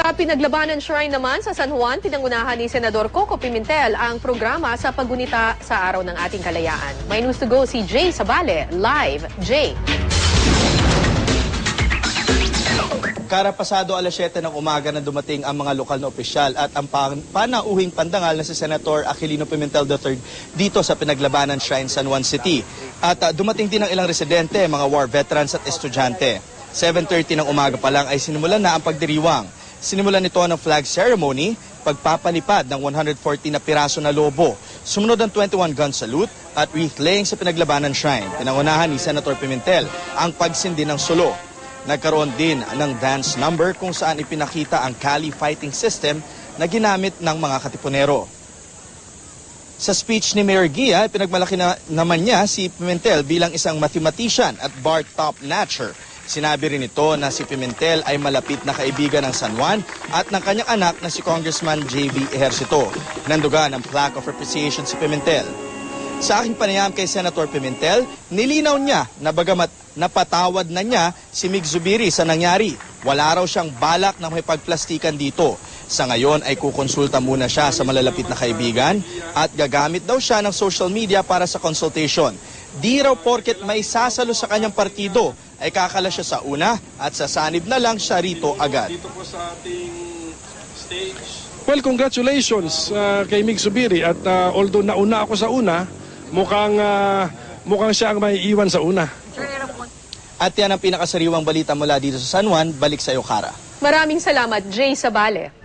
Sa pinaglabanan shrine naman sa San Juan, pinangunahan ni Senador Coco Pimentel ang programa sa paggunita sa araw ng ating kalayaan. May news to go si Jay Sabale, live. Jay. Karapasado alas 7 ng umaga na dumating ang mga lokal na opisyal at ang pan- panauhing pandangal na si Senator Aquilino Pimentel III dito sa pinaglabanan Shrine San Juan City. At ah, dumating din ang ilang residente, mga war veterans at estudyante. 7.30 ng umaga pa lang ay sinimulan na ang pagdiriwang. Sinimulan nito ng flag ceremony, pagpapalipad ng 140 na piraso na lobo. Sumunod ang 21 gun salute at wreath laying sa pinaglabanan shrine. Pinangunahan ni Senator Pimentel ang pagsindi ng sulo. Nagkaroon din ng dance number kung saan ipinakita ang Kali fighting system na ginamit ng mga katipunero. Sa speech ni Mayor Gia, pinagmalaki na naman niya si Pimentel bilang isang mathematician at bar top natcher. Sinabi rin ito na si Pimentel ay malapit na kaibigan ng San Juan at ng kanyang anak na si Congressman J.V. Ejercito. Nandugan ang plaque of appreciation si Pimentel. Sa aking panayam kay Senator Pimentel, nilinaw niya na bagamat napatawad na niya si Mig Zubiri sa nangyari. Wala raw siyang balak na may pagplastikan dito. Sa ngayon ay kukonsulta muna siya sa malalapit na kaibigan at gagamit daw siya ng social media para sa consultation. Di raw porket may sasalo sa kanyang partido ay kakala siya sa una at sasanib na lang siya rito agad. dito po sa ating stage. Well, congratulations uh, kay Mig Subiri at uh, although nauna ako sa una, mukhang uh, mukhang siya ang may iwan sa una. At yan ang pinakasariwang balita mula dito sa San Juan. Balik sa iyo, Kara. Maraming salamat, Jay Sabale.